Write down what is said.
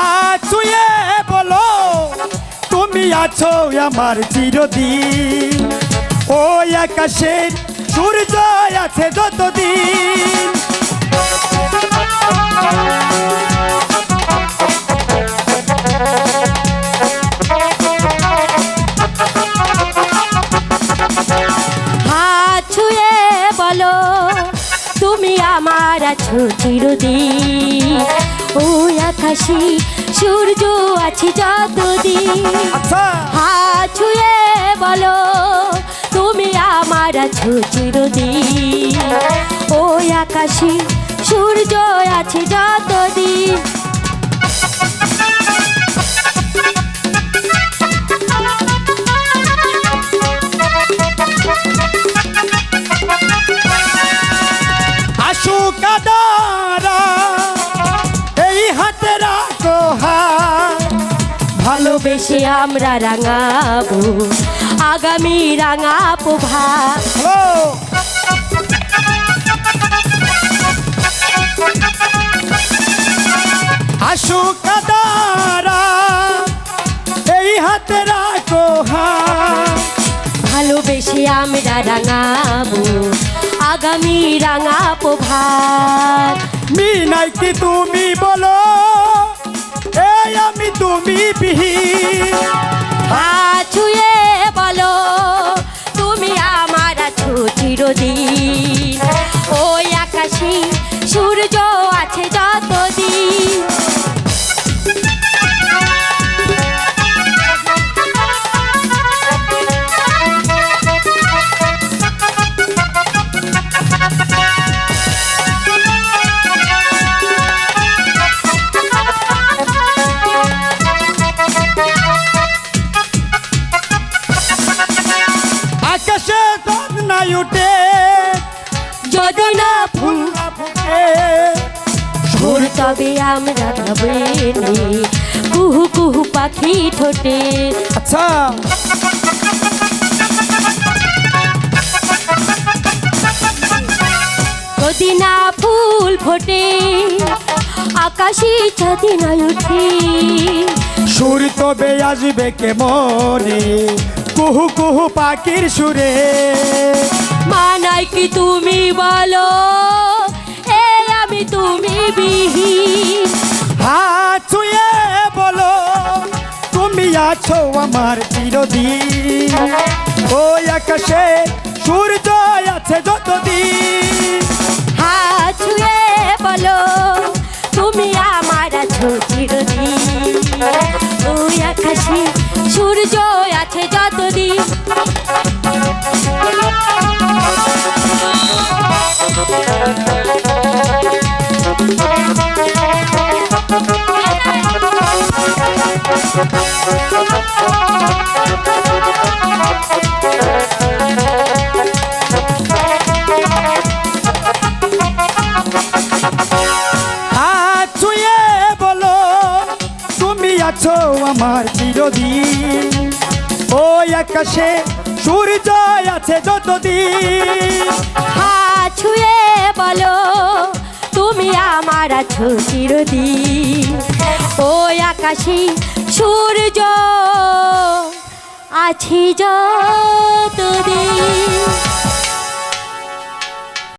আছুয়ে বলো, তুমি আছো আমার চিরদিন। ওই আকাশের সূর্য আছে যতদিন। ছুঁয়ে বলো, তুমি আমার আছো চিরদিন। আকাশে সূর্য আছে যতদিন। হা হাত ছুঁয়ে বলো তুমি আমার আছো চিরদিন। ওই আকাশে সূর্য আছে যতদিন। ভালোবেসে আমরা রাঙাবো আগামী রাঙা প্রভা হ্যালো আশু কাদারা এই হাতে রাখো ভালোবেসে আমরা রাঙাবো আগামী রাঙা প্রভাত মিনাই কি তুমি বলো আমি তুমি বিহীন। হাত বলো তুমি আমার আছো চিরদিন। ওই আকাশে সূর্য তবে আমরা গাবেনি কুহু কুহু পাখি ঠোঁটে। আচ্ছা। যদি না ফুল ফোটে আকাশে ছাদি না উঠে। সুর তবে আসবে কেমনে? কুহু কুহু পাখির সুরে। মানাই কি তুমি বলো? তুমি বিহীন। হাত ছুঁয়ে বলো তুমি আছো আমার চিরদিন। ওই আকাশে সূর্য আছে যতদিন। হাত ছুঁয়ে বলো তুমি আমার আছো চিরদিন। ওই আকাশে সূর্য আছে যতদিন। আছো আমার চিরদিন। ওই আকাশে সূর্য আছে যতদিন। হাত ছুঁয়ে বলো, তুমি আমার আছো চিরদিন। ওই আকাশে সূর্য আছি যতদিন